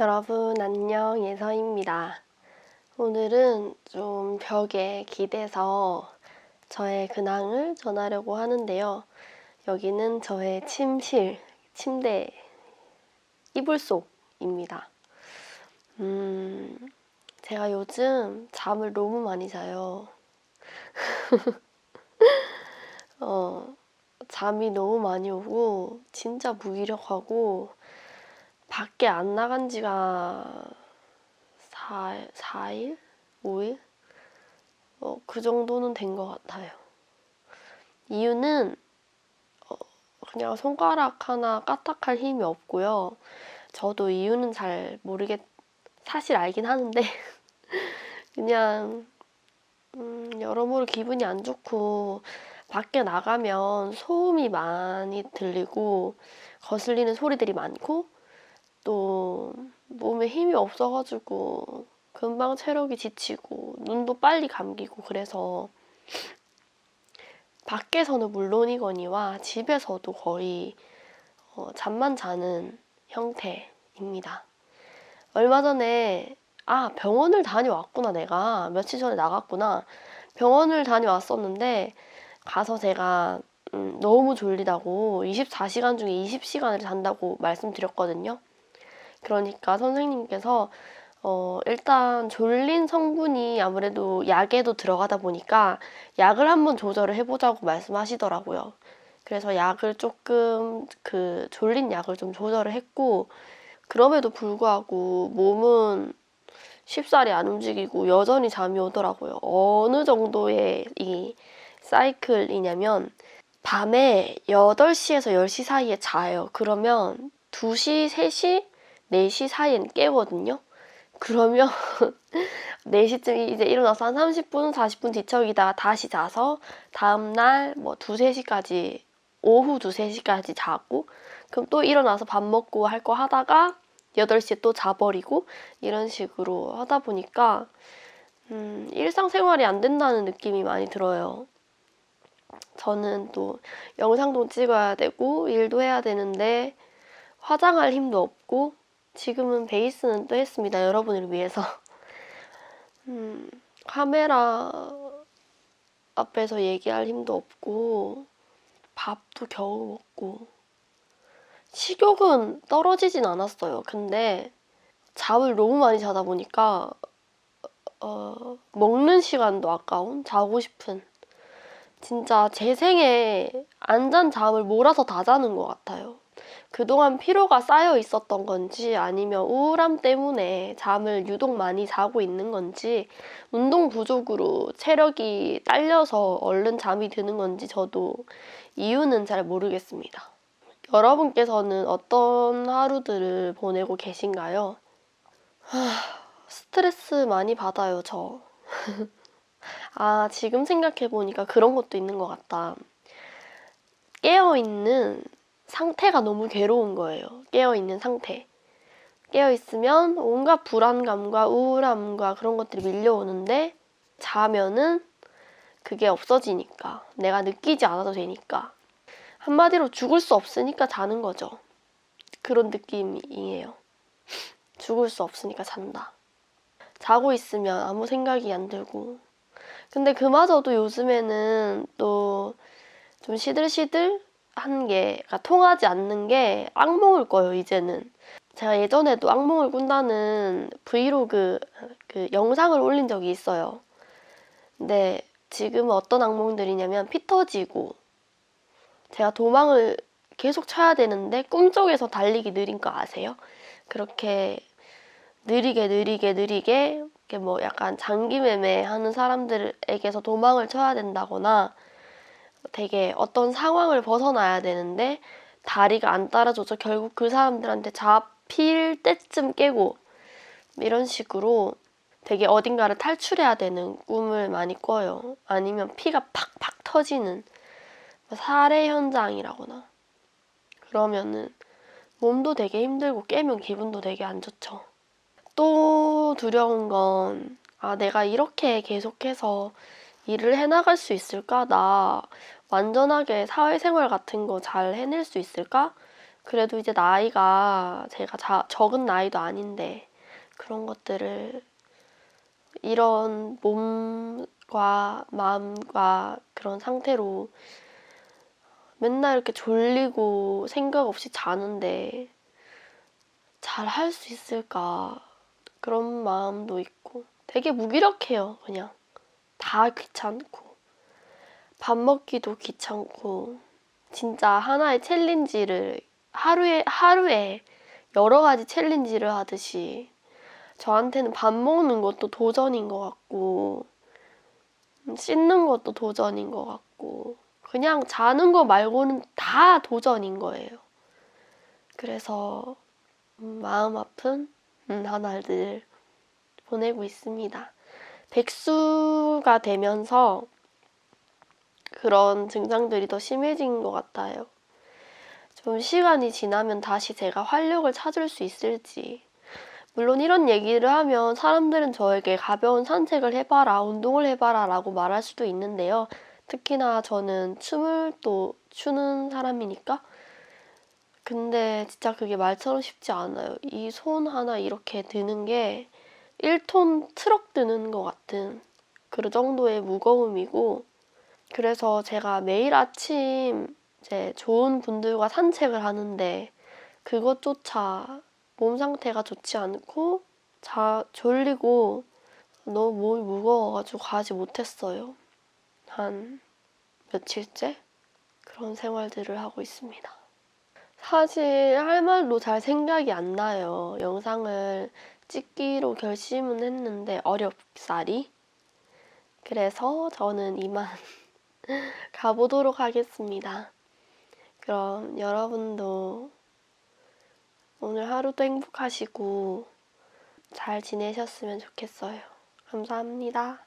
여러분 안녕 예서입니다. 오늘은 좀 벽에 기대서 저의 근황을 전하려고 하는데요. 여기는 저의 침실, 침대, 이불 속입니다. 음, 제가 요즘 잠을 너무 많이 자요. 어, 잠이 너무 많이 오고, 진짜 무기력하고, 밖에 안 나간 지가 4, 4일? 5일? 어, 그 정도는 된 것 같아요. 이유는 어, 그냥 손가락 하나 까딱할 힘이 없고요. 저도 이유는 잘 모르겠, 사실 알긴 하는데 그냥 음, 여러모로 기분이 안 좋고 밖에 나가면 소음이 많이 들리고 거슬리는 소리들이 많고 또 몸에 힘이 없어가지고 금방 체력이 지치고 눈도 빨리 감기고 그래서 밖에서는 물론이거니와 집에서도 거의 어, 잠만 자는 형태입니다. 얼마 전에 아 병원을 다녀왔구나 내가 며칠 전에 나갔구나 병원을 다녀왔었는데 가서 제가 음, 너무 졸리다고 24시간 중에 20시간을 잔다고 말씀드렸거든요. 그러니까 선생님께서 어, 일단 졸린 성분이 아무래도 약에도 들어가다 보니까 약을 한번 조절을 해보자고 말씀하시더라고요. 그래서 약을 조금 그 졸린 약을 좀 조절을 했고 그럼에도 불구하고 몸은 쉽사리 안 움직이고 여전히 잠이 오더라고요. 어느 정도의 이 사이클이냐면 밤에 8시에서 10시 사이에 자요. 그러면 2시, 3시, 4시 사이엔 깨거든요. 그러면 4시쯤 이제 일어나서 한 30분, 40분 뒤척이다가 다시 자서 다음날 뭐 2, 3시까지, 오후 2, 3시까지 자고, 그럼 또 일어나서 밥 먹고 할 거 하다가 8시에 또 자버리고, 이런 식으로 하다 보니까, 음, 일상생활이 안 된다는 느낌이 많이 들어요. 저는 또 영상도 찍어야 되고, 일도 해야 되는데, 화장할 힘도 없고, 지금은 베이스는 또 했습니다. 여러분을 위해서. 음, 카메라 앞에서 얘기할 힘도 없고, 밥도 겨우 먹고, 식욕은 떨어지진 않았어요. 근데 잠을 너무 많이 자다 보니까, 어, 먹는 시간도 아까운, 자고 싶은. 진짜 제 생에 안 잔 잠을 몰아서 다 자는 것 같아요. 그동안 피로가 쌓여 있었던 건지 아니면 우울함 때문에 잠을 유독 많이 자고 있는 건지 운동 부족으로 체력이 딸려서 얼른 잠이 드는 건지 저도 이유는 잘 모르겠습니다. 여러분께서는 어떤 하루들을 보내고 계신가요? 하, 스트레스 많이 받아요, 저. 아, 지금 생각해보니까 그런 것도 있는 것 같다. 깨어있는 상태가 너무 괴로운 거예요. 깨어있는 상태. 깨어있으면 온갖 불안감과 우울함과 그런 것들이 밀려오는데 자면은 그게 없어지니까. 내가 느끼지 않아도 되니까. 한마디로 죽을 수 없으니까 자는 거죠. 그런 느낌이에요. 죽을 수 없으니까 잔다. 자고 있으면 아무 생각이 안 들고. 근데 그마저도 요즘에는 또 좀 시들시들 한 게, 그러니까 통하지 않는 게 악몽을 꿔요, 이제는. 제가 예전에도 악몽을 꾼다는 브이로그 그 영상을 올린 적이 있어요. 근데 지금은 어떤 악몽들이냐면 피 터지고 제가 도망을 계속 쳐야 되는데 꿈속에서 달리기 느린 거 아세요? 그렇게 느리게 느리게 느리게 이렇게 뭐 약간 장기매매 하는 사람들에게서 도망을 쳐야 된다거나 되게 어떤 상황을 벗어나야 되는데 다리가 안 따라줘서 결국 그 사람들한테 잡힐 때쯤 깨고 이런 식으로 되게 어딘가를 탈출해야 되는 꿈을 많이 꿔요. 아니면 피가 팍팍 터지는 살해 현장이라거나 그러면은 몸도 되게 힘들고 깨면 기분도 되게 안 좋죠. 또 두려운 건 아, 내가 이렇게 계속해서 일을 해나갈 수 있을까? 나 완전하게 사회생활 같은 거 잘 해낼 수 있을까? 그래도 이제 나이가 제가 자, 적은 나이도 아닌데 그런 것들을 이런 몸과 마음과 그런 상태로 맨날 이렇게 졸리고 생각 없이 자는데 잘 할 수 있을까 그런 마음도 있고 되게 무기력해요 그냥 다 귀찮고 밥 먹기도 귀찮고 진짜 하나의 챌린지를 하루에 하루에 여러 가지 챌린지를 하듯이 저한테는 밥 먹는 것도 도전인 것 같고 음, 씻는 것도 도전인 것 같고 그냥 자는 거 말고는 다 도전인 거예요. 그래서 음, 마음 아픈 음, 나날들 보내고 있습니다. 백수가 되면서 그런 증상들이 더 심해진 것 같아요. 좀 시간이 지나면 다시 제가 활력을 찾을 수 있을지. 물론 이런 얘기를 하면 사람들은 저에게 가벼운 산책을 해봐라, 운동을 해봐라 라고 말할 수도 있는데요. 특히나 저는 춤을 또 추는 사람이니까. 근데 진짜 그게 말처럼 쉽지 않아요. 이 손 하나 이렇게 드는 게 1톤 트럭 드는 것 같은 그 정도의 무거움이고, 그래서 제가 매일 아침 이제 좋은 분들과 산책을 하는데 그것조차 몸 상태가 좋지 않고 자 졸리고 너무 몸이 무거워가지고 가지 못했어요. 한 며칠째 그런 생활들을 하고 있습니다. 사실 할 말도 잘 생각이 안 나요. 영상을 찍기로 결심은 했는데 어렵사리. 그래서 저는 이만 가보도록 하겠습니다. 그럼 여러분도 오늘 하루도 행복하시고 잘 지내셨으면 좋겠어요. 감사합니다.